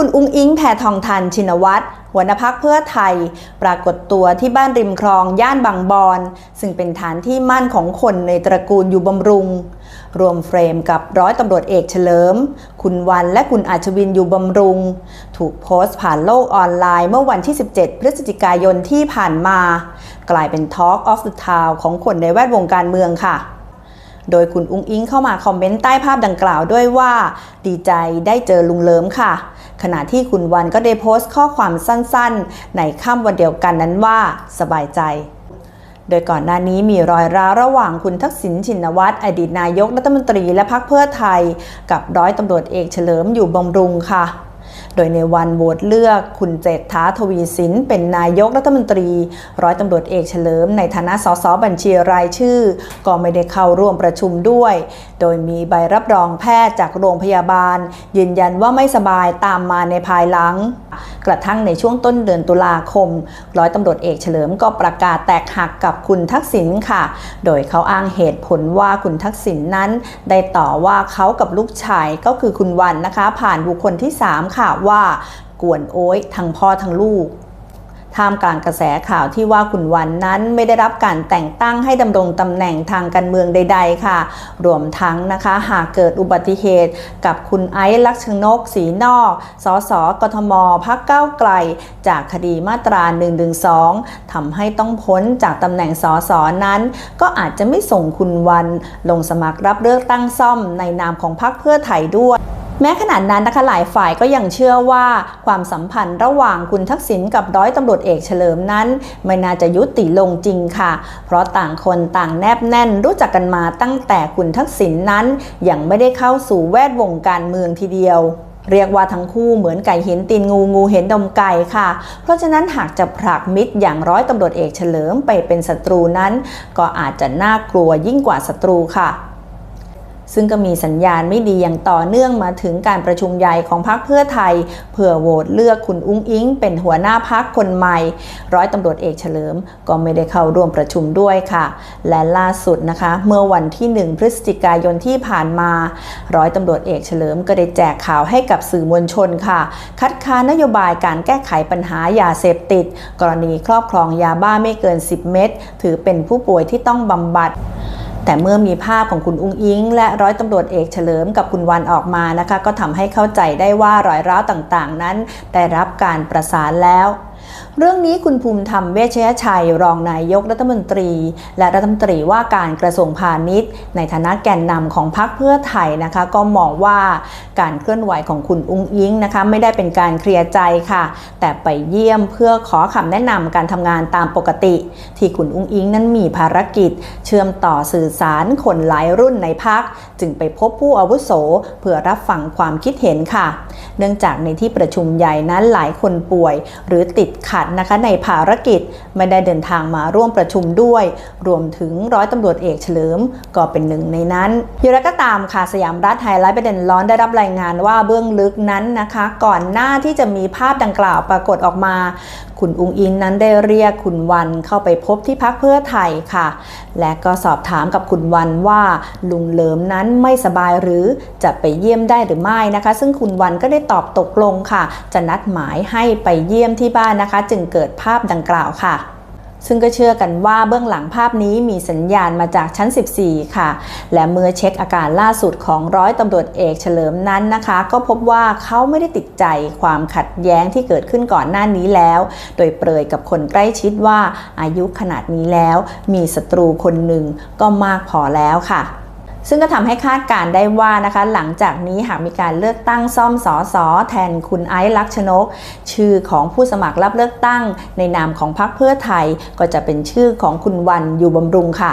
คุณอุ้งอิงแพทองทันชินวัตรหัวหน้าพักเพื่อไทย ปรากฏตัวที่บ้านริมคลองย่านบางบอนซึ่งเป็นฐานที่มั่นของคนในตระกูลอยู่บำรุง รวมเฟรมกับร้อยตำรวจเอกเฉลิม คุณวันและคุณอาชวินอยู่บำรุง ถูกโพสต์ผ่านโลกออนไลน์เมื่อวันที่ 17 พฤศจิกายนที่ผ่านมา กลายเป็น Talk of the Town ของคนในแวดวงการเมืองค่ะ โดยคุณอุ้งอิงเข้ามาคอมเมนต์ใต้ภาพดังกล่าวด้วยว่า ดีใจได้เจอลุงเลิมค่ะ ขณะที่คุณวันก็ได้โพสต์ข้อความสั้นๆ ในค่ำวันเดียวกันนั้นว่า สบายใจโดยก่อนหน้านี้มีรอยร้าวระหว่างคุณทักษิณชินวัตรอดีตนายกรัฐมนตรีและพรรคเพื่อไทย กับร้อยตำรวจเอกเฉลิมอยู่บำรุงค่ะ โดยในวันโหวตเลือกคุณเจษฐาทวีสินเป็นนายกรัฐมนตรี ร้อยตำรวจเอกเฉลิมในฐานะสสบัญชีรายชื่อ ก็ไม่ได้เข้าร่วมประชุมด้วย โดยมีใบรับรองแพทย์จากโรงพยาบาล ยืนยันว่าไม่สบายตามมาในภายหลัง กระทั่งในช่วงต้นเดือนตุลาคม ร้อยตำรวจเอกเฉลิมก็ประกาศแตกหักกับคุณทักษิณค่ะ โดยเขาอ้างเหตุผลว่าคุณทักษิณนนั้น ได้ต่อว่าเขากับลูกชายก็คือคุณวันนะคะ ผ่านบุคคลที่ 3 ค่ะว่ากวนโอ้ยทั้งพ่อทั้งลูก ท่ามกลางกระแสข่าวที่ว่าคุณวันนั้นไม่ได้รับการแต่งตั้งให้ดำรงตำแหน่งทางการเมืองใด ๆ ค่ะ รวมทั้งนะคะหากเกิดอุบัติเหตุกับคุณไอซ์ลักษณนกสีนอก สสกทมพักเก้าไกล จากคดีมาตรา1นึทำให้ต้องพ้นจากตำแหน่งสสนั้น ก็อาจจะไม่ส่งคุณวันลงสมัครรับเลือกตั้งซ่อมในนามของพรรคเพื่อไทยด้วย แม้ขนาดนั้นนะคะหลายฝ่ายก็ยังเชื่อว่าความสัมพันธ์ระหว่างคุณทักษิณกับร้อยตำรวจเอกเฉลิมนั้น ไม่น่าจะยุติลงจริงค่ะ เพราะต่างคนต่างแนบแน่นรู้จักกันมาตั้งแต่คุณทักษิณนนั้น ยังไม่ได้เข้าสู่แวดวงการเมืองทีเดียวเรียกว่าทั้งคู่เหมือนไก่เห็นตีนงูงูเห็นดมไก่ค่ะ เพราะฉะนั้นหากจะผลักมิตรอย่างร้อยตำรวจเอกเฉลิมไปเป็นศัตรูนั้น ก็อาจจะน่ากลัวยิ่งกว่าศัตรูค่ะ ซึ่งก็มีสัญญาณไม่ดีอย่างต่อเนื่องมาถึงการประชุมใหญ่ของพรรคเพื่อไทย เพื่อโหวตเลือกคุณอุ้งอิง เป็นหัวหน้าพรรคคนใหม่ ร้อยตำรวจเอกเฉลิม ก็ไม่ได้เข้าร่วมประชุมด้วยค่ะ และล่าสุดนะคะ เมื่อวันที่ 1 พฤศจิกายนที่ผ่านมา ร้อยตำรวจเอกเฉลิมก็ได้แจกข่าวให้กับสื่อมวลชนค่ะ คัดค้านนโยบายการแก้ไขปัญหายาเสพติด กรณีครอบครองยาบ้าไม่เกิน 10 เม็ดถือเป็นผู้ป่วยที่ต้องบำบัด แต่เมื่อมีภาพของคุณอุ้งอิง และร้อยตำรวจเอกเฉลิมกับคุณวันออกมานะคะ ก็ทำให้เข้าใจได้ว่ารอยร้าวต่างๆ นั้น ได้รับการประสานแล้ว เรื่องนี้คุณภูมิธรรมเวชยชัย รองนายกรัฐมนตรี และรัฐมนตรีว่าการกระทรวงพาณิชย์ ในฐานะแกนนำของพรรคเพื่อไทยนะคะ ก็มองว่าการเคลื่อนไหวของคุณอุ้งอิงนะคะ ไม่ได้เป็นการเคลียร์ใจค่ะ แต่ไปเยี่ยมเพื่อขอคำแนะนำการทำงานตามปกติ ที่คุณอุ้งอิงนั้นมีภารกิจ เชื่อมต่อสื่อสารคนหลายรุ่นในพักจึงไปพบผู้อาวุโส เพื่อรับฟังความคิดเห็นค่ะ เนื่องจากในที่ประชุมใหญ่นั้นหลายคนป่วย หรือติดขัดนะคะในภารกิจไม่ได้เดินทางมาร่วมประชุมด้วย รวมถึงร้อยตำรวจเอกเฉลิมก็เป็นหนึ่งในนั้นอย่างไรก็ตามค่ะสยามรัฐไฮไลท์ประเด็นร้อนได้รับรายงานว่าเบื้องลึกนั้นนะคะ ก่อนหน้าที่จะมีภาพดังกล่าวปรากฏออกมา คุณอุงอิงนั้นได้เรียกคุณวันเข้าไปพบที่พักเพื่อไทยค่ะ และก็สอบถามกับคุณวันว่าลุงเหลิมนั้นไม่สบายหรือจะไปเยี่ยมได้หรือไม่นะคะ ซึ่งคุณวันก็ได้ตอบตกลงค่ะ จะนัดหมายให้ไปเยี่ยมที่บ้านนะคะจึงเกิดภาพดังกล่าวค่ะ ซึ่งก็เชื่อกันว่าเบื้องหลังภาพนี้มีสัญญาณมาจากชั้น 14 ค่ะ และเมื่อเช็คอาการล่าสุดของร้อยตำรวจเอกเฉลิมนั้นนะคะ ก็พบว่าเขาไม่ได้ติดใจความขัดแย้งที่เกิดขึ้นก่อนหน้านี้แล้ว โดยเปรยกับคนใกล้ชิดว่าอายุขนาดนี้แล้ว มีศัตรูคนหนึ่งก็มากพอแล้วค่ะ ซึ่งก็ทำให้คาดการได้ว่านะคะ หลังจากนี้หากมีการเลือกตั้งซ่อมสอสอแทนคุณไอซ์ลักษณกชื่อของผู้สมัครรับเลือกตั้ง ในนามของพรรคเพื่อไทยก็จะเป็นชื่อของคุณวันอยู่บำรุงค่ะ